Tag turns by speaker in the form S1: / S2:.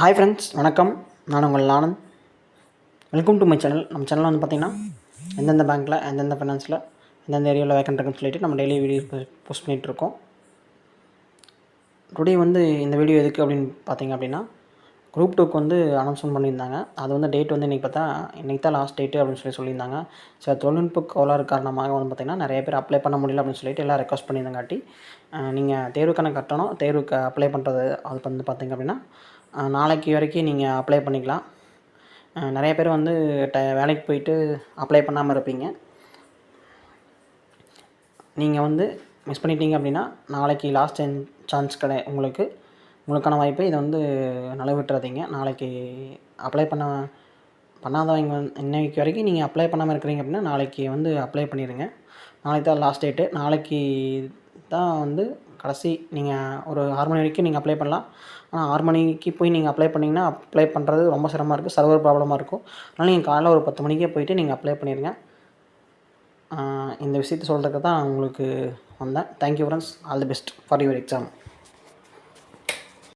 S1: Hi friends வணக்கம். நான் உங்கள் Anand. Welcome to my channel நம்ம சேனலில் வந்து பார்த்திங்கன்னா எந்தெந்த பேங்க்கில் எந்தெந்த ஃபைனான்ஸில் எந்தெந்த ஏரியாவில் வேக்கண்ட் இருக்குன்னு சொல்லிட்டு நம்ம டெய்லி வீடியோ போஸ்ட் பண்ணிகிட்ருக்கோம் டுடே வந்து இந்த வீடியோ எதுக்கு அப்படின்னு பார்த்தீங்க அப்படின்னா குரூப் டூக்கு வந்து அனௌன்ஸ்மெண்ட் பண்ணியிருந்தாங்க. அது வந்து டேட் வந்து இன்றைக்கி பார்த்தா இன்றைக்கி தான் லாஸ்ட் டேட்டு அப்படின்னு சொல்லி சொல்லியிருந்தாங்க. ஸோ தொழில்நுட்ப கோளாறு காரணமாக வந்து பார்த்திங்கன்னா நிறைய பேர் அப்ளை பண்ண முடியல அப்படின்னு சொல்லிட்டு எல்லாம் ரெக்வஸ்ட் பண்ணியிருந்தங்காட்டி நீங்கள் தேர்வுக்கான கட்டணம் தேர்வுக்கு அப்ளை பண்ணுறது அது வந்து பார்த்திங்க அப்படின்னா நாளைக்கு வரைக்கும் நீங்கள் அப்ளை பண்ணிக்கலாம். நிறைய பேர் வந்து ட வேலைக்கு போயிட்டு அப்ளை பண்ணாமல் இருப்பீங்க. நீங்கள் வந்து மிஸ் பண்ணிட்டீங்க அப்படின்னா நாளைக்கு லாஸ்ட் சான் சான்ஸ் கிடை உங்களுக்கு. உங்களுக்கான வாய்ப்பு இதை வந்து நழுவிட்டுறாதீங்க. நாளைக்கு அப்ளை பண்ண பண்ணாதவங்க வந்து இன்னைக்கு வரைக்கும் நீங்கள் அப்ளை பண்ணாமல் இருக்கிறீங்க அப்படின்னா நாளைக்கு வந்து அப்ளை பண்ணிடுங்க. நாளைக்கு தான் லாஸ்ட் டேட்டு நாளைக்கு தான் வந்து கடைசி நீங்கள் ஒரு ஆறு மணி வரைக்கும் நீங்கள் அப்ளை பண்ணலாம். ஆனால் ஆறு மணிக்கு போய் நீங்கள் அப்ளை பண்ணிங்கன்னா அப்ளை பண்ணுறது ரொம்ப சிரமமாக இருக்குது சர்வர் ப்ராப்ளமாக இருக்கும். அதனால் நீங்கள் காலைல ஒரு பத்து மணிக்கே போயிட்டு நீங்கள் அப்ளை பண்ணிடுங்க இந்த விஷயத்தை சொல்கிறதுக்கு தான் நான் உங்களுக்கு வந்தேன். Thank you friends all the best for your exam